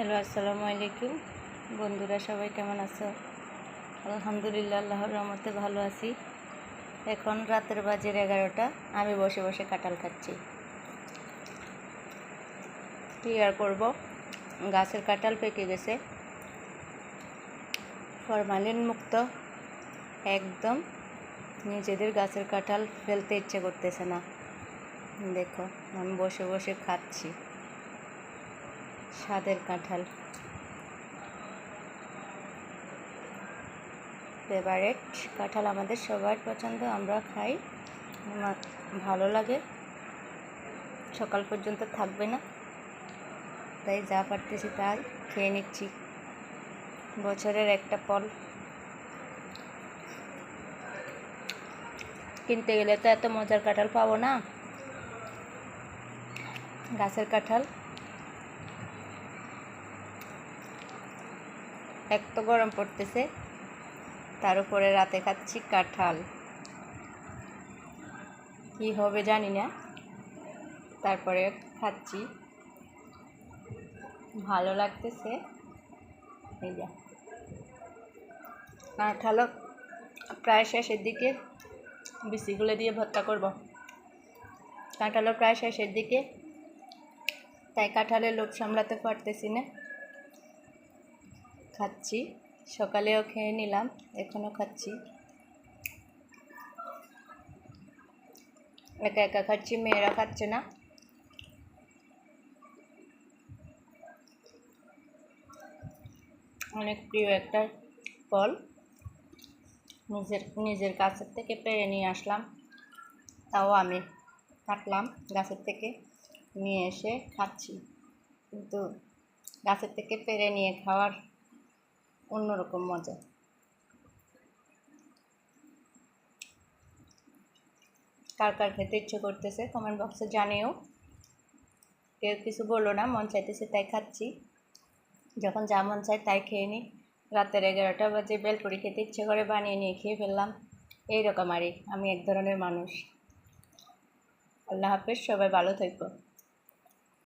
Hello, আসসালামু আলাইকুম। বন্ধুরা, সবাই কেমন আছো? আলহামদুলিল্লাহ, আল্লাহর রহমতে ভালো আছি। এখন রাতের বাজের এগারোটা, আমি বসে বসে কাঁঠাল খাচ্ছি। কী আর করব? গাছের কাঁঠাল পেকে গেছে। ফরমালিন মুক্ত, একদম। নিজেদের গাছের কাঁঠাল ফেলতে ইচ্ছে করতেছে না। দেখো, আমি বসে বসে খাচ্ছি। স্বাদের কাঁঠাল। ফেভারেট কাঁঠাল আমাদের সবার পছন্দ, আমরা খাই। আমার ভালো লাগে। সকাল পর্যন্ত থাকবে না। তাই যা পারতেছি তাই খেয়ে নিচ্ছি। বছরের একটা ফল। কিনতে গেলে তো এত মজার কাঁঠাল পাবো না। গাছের কাঁঠাল। এক তো গরম পড়তেছে, তার উপরে রাতে খাচ্ছি কাঁঠাল। কি হবে জানি না, তারপরে খাচ্ছি। ভালো লাগতেছে, এই যা। কাঁঠালও প্রায় শেষের দিকে বিচিগুলো দিয়ে ভর্তা করব। কাঁঠালও প্রায় শেষের দিকে, তাই কাঁঠালের লোভ সামলাতে পারতেছি না। খাচ্ছি। সকালেও খেয়ে নিলাম এখনও খাচ্ছি। একা একা খাচ্ছি, মেয়েরা খাচ্ছে না। অনেক প্রিয় একটা ফল। নিজের নিজের গাছের থেকে পেরে নিয়ে আসলাম। তাও আমি কাটলাম, গাছের থেকে নিয়ে এসে খাচ্ছি। কিন্তু গাছের থেকে পেরে নিয়ে খাওয়ার অন্যরকম মজা। কার কার খেতে ইচ্ছে করতেছে কমেন্ট বক্সে জানিও। কেউ কিছু বলল না, মন চাইতেছে তাই খাচ্ছি। যখন যা মন চায় তাই খেয়ে নিই রাতের এগারোটা বাজে, বেলপুরি খেতে ইচ্ছে করে বানিয়ে নিয়ে খেয়ে ফেললাম। এইরকম আরই, আমি এক ধরনের মানুষ। আল্লাহ হাফেজ, সবাই ভালো থাকব